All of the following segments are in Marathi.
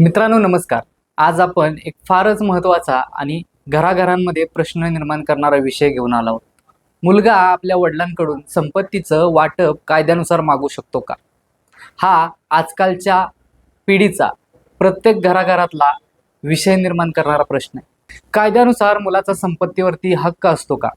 मित्रांनो नमस्कार. आज आपण एक फारच महत्त्वाचा आणि घराघरांमध्ये प्रश्न निर्माण करणारा विषय घेऊन आलो आहोत. मुलगा आपल्या वडिलांकडून संपत्तीचं वाटप कायद्यानुसार मागू शकतो का? हा आजकालच्या पिढीचा प्रत्येक घराघरातला विषय निर्माण करणारा प्रश्न आहे. कायद्यानुसार मुलाचा संपत्तीवरती हक्क असतो का?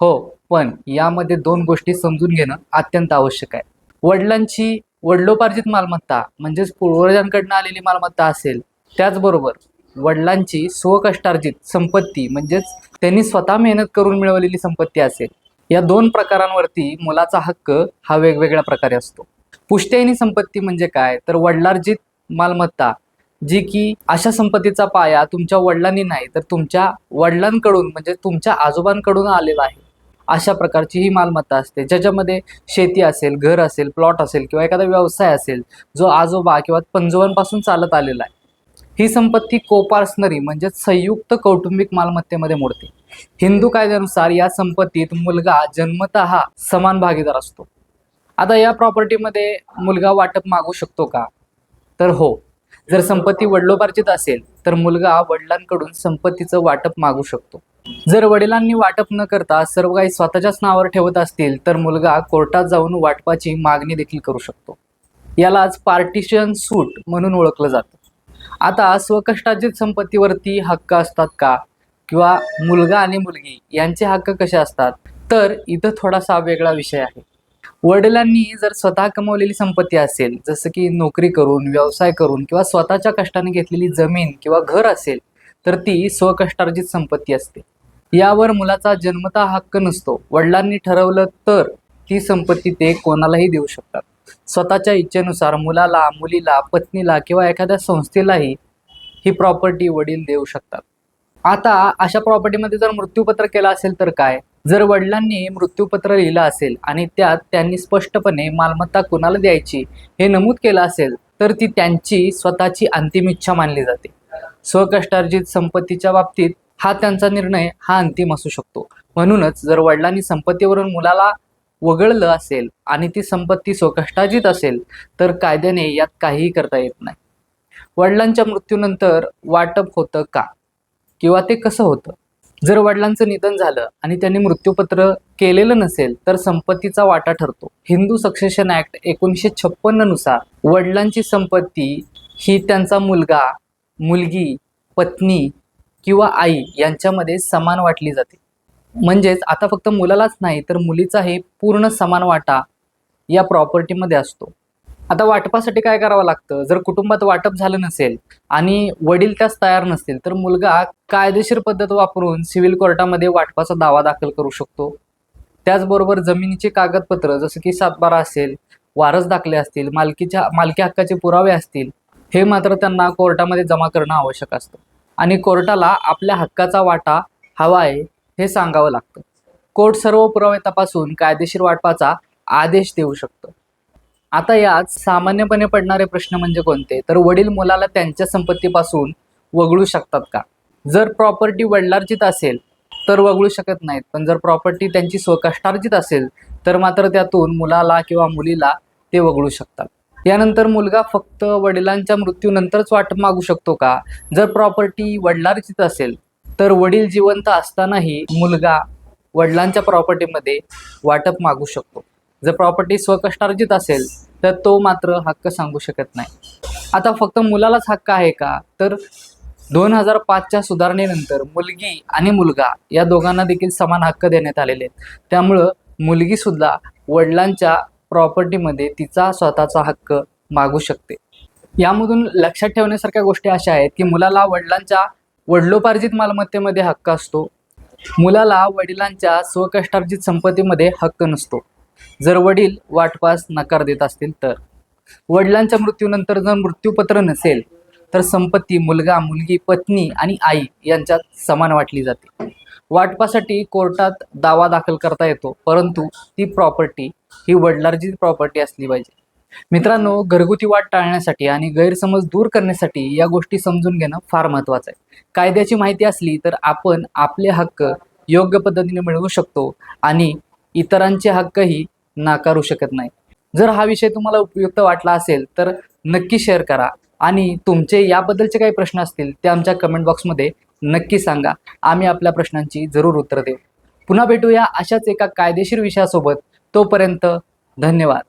हो पण यामध्ये दोन गोष्टी समजून घेणं अत्यंत आवश्यक आहे. वडिलांची वडिलोपार्जित मालमत्ता म्हणजेच पूर्वजांकडनं आलेली मालमत्ता असेल त्याचबरोबर वडिलांची स्वकष्टार्जित संपत्ती म्हणजेच त्यांनी स्वतः मेहनत करून मिळवलेली संपत्ती असेल या दोन प्रकारांवरती मुलाचा हक्क हा वेगवेगळ्या प्रकारे असतो. पुष्टयनी संपत्ती म्हणजे काय? तर वडिलार्जित मालमत्ता जी की अशा संपत्तीचा पाया तुमच्या वडिलांनी नाही तर तुमच्या वडिलांकडून म्हणजे तुमच्या आजोबांकडून आलेला आहे. अशा प्रकारची ही मालमत्ता असते. ज्याच्यामध्ये शेती असेल घर असेल प्लॉट असेल किंवा एखादा व्यवसाय असेल जो आजोबा किंवा पंजोबांपासून चालत आलेला आहे. ही संपत्ती कोपार्सनरी म्हणजेच संयुक्त कौटुंबिक मालमत्तेमध्ये मोडते. हिंदू कायद्यानुसार या संपत्तीत मुलगा जन्मतः समान भागीदार असतो. आता या प्रॉपर्टीमध्ये मुलगा वाटप मागू शकतो का? तर हो. जर संपत्ती वडिलोपार्जित असेल तर मुलगा वडिलांकडून संपत्तीचं वाटप मागू शकतो. जर वडिलांनी वाटप न करता सर्व काही स्वतःच्याच नावावर ठेवत असतील तर मुलगा कोर्टात जाऊन वाटपाची मागणी देखील करू शकतो. यालाच पार्टिशन सूट म्हणून ओळखलं जातं. आता स्वकष्टार्जित संपत्तीवरती हक्क असतात का? किंवा मुलगा आणि मुलगी यांचे हक्क कसे असतात? तर इथं थोडासा वेगळा विषय आहे. वडिलांनी जर स्वतः कमवलेली संपत्ती असेल जसं की नोकरी करून व्यवसाय करून किंवा स्वतःच्या कष्टाने घेतलेली जमीन किंवा घर असेल तर ती स्वकष्टार्जित संपत्ती असते. यावर मुलाचा जन्मता हक्क नसतो. वडिलांनी ठरवलं तर ती संपत्ती ते कोणालाही देऊ शकतात. स्वतःच्या इच्छेनुसार मुलाला मुलीला पत्नीला किंवा एखाद्या संस्थेलाही ही प्रॉपर्टी वडील देऊ शकतात. आता अशा प्रॉपर्टीमध्ये जर मृत्यूपत्र केलं असेल तर काय? जर वडिलांनी मृत्यूपत्र लिहिलं असेल आणि त्यात त्यांनी स्पष्टपणे मालमत्ता कुणाला द्यायची हे नमूद केलं असेल तर ती त्यांची स्वतःची अंतिम इच्छा मानली जाते. स्वकष्टार्जित संपत्तीच्या बाबतीत हा त्यांचा निर्णय हा अंतिम असू शकतो. म्हणूनच जर वडिलांनी संपत्तीवरून मुलाला वगळलं असेल आणि ती संपत्ती स्वकष्टार्जित असेल तर कायद्याने यात काहीही करता येत नाही. वडिलांच्या मृत्यूनंतर वाटप होतं का? किंवा ते कसं होतं? जर वडिलांचं निधन झालं आणि त्यांनी मृत्यूपत्र केलेलं नसेल तर संपत्तीचा वाटा ठरतो. हिंदू सक्सेशन ऍक्ट एकोणीसशे छप्पन्ननुसार वडिलांची संपत्ती ही त्यांचा मुलगा मुलगी पत्नी किंवा आई यांच्यामध्ये समान वाटली जाते. म्हणजेच आता फक्त मुलालाच नाही तर मुलीचाही पूर्ण समान वाटा या प्रॉपर्टीमध्ये असतो. आता वाटपासाठी काय करावं लागतं? जर कुटुंबात वाटप झालं नसेल आणि वडील त्यास तयार नसतील तर मुलगा कायदेशीर पद्धत वापरून सिव्हिल कोर्टामध्ये वाटपाचा दावा दाखल करू शकतो. त्याचबरोबर जमिनीचे कागदपत्र जसं की सातबारा असेल वारस दाखले असतील मालकीच्या मालकी हक्काचे पुरावे असतील हे मात्र त्यांना कोर्टामध्ये जमा करणं आवश्यक असतं. आणि कोर्टाला आपल्या हक्काचा वाटा हवा आहे हे सांगावं लागतं. कोर्ट सर्व पुरावे तपासून कायदेशीर वाटपाचा आदेश देऊ शकतं. आता यात सामान्यपणे पडणारे प्रश्न म्हणजे कोणते? तर वडील मुलाला त्यांच्या संपत्तीपासून वगळू शकतात का? जर प्रॉपर्टी वडिलार्जित असेल तर वगळू शकत नाहीत. पण जर प्रॉपर्टी त्यांची स्वकष्टार्जित असेल तर मात्र त्यातून मुलाला किंवा मुलीला ते वगळू शकतात. यानंतर मुलगा फक्त वडिलांच्या मृत्यूनंतरच वाटप मागू शकतो का? जर प्रॉपर्टी वडिलार्जित असेल तर वडील जिवंत असतानाही मुलगा वडिलांच्या प्रॉपर्टीमध्ये वाटप मागू शकतो. जर प्रॉपर्टी स्वकष्टार्जित असेल तर तो मात्र हक्क सांगू शकत नाही. आता फक्त मुलालाच हक्क आहे का? तर दोन हजार पाचच्या सुधारणेनंतर मुलगी आणि मुलगा या दोघांना देखील समान हक्क देण्यात आलेले आहेत. त्यामुळं मुलगीसुद्धा वडिलांच्या प्रॉपर्टीमध्ये तिचा स्वतःचा हक्क मागू शकते. यामधून लक्षात ठेवण्यासारख्या गोष्टी अशा आहेत की मुलाला वडिलांच्या वडिलोपार्जित मालमत्तेमध्ये हक्क असतो. मुलाला वडिलांच्या स्वकष्टार्जित संपत्तीमध्ये हक्क नसतो. जर वडील वाटपास नकार देत असतील तर? वडिलांच्या मृत्यूनंतर जर मृत्यूपत्र नसेल तर संपत्ती मुलगा मुलगी पत्नी आणि आई यांच्यात समान वाटली जाते. वाटपासाठी कोर्टात दावा दाखल करता येतो परंतु ती प्रॉपर्टी ही वडिलांची प्रॉपर्टी असली पाहिजे. मित्रांनो घरगुती वाट टाळण्यासाठी आणि गैरसमज दूर करण्यासाठी या गोष्टी समजून घेणं फार महत्त्वाचं आहे. कायद्याची माहिती असली तर आपण आपले हक्क योग्य पद्धतीने मिळवू शकतो आणि इतरांचे हक्कही नाकारू शकत नाही. जर हा विषय तुम्हाला उपयुक्त वाटला असेल तर नक्की शेअर करा. आणि तुमचे याबद्दलचे काही प्रश्न असतील ते आमच्या कमेंट बॉक्समध्ये नक्की सांगा. आम्ही आपल्या प्रश्नांची जरूर उत्तर देऊ. पुन्हा भेटूया अशाच एका कायदेशीर विषयासोबत. तोपर्यंत धन्यवाद.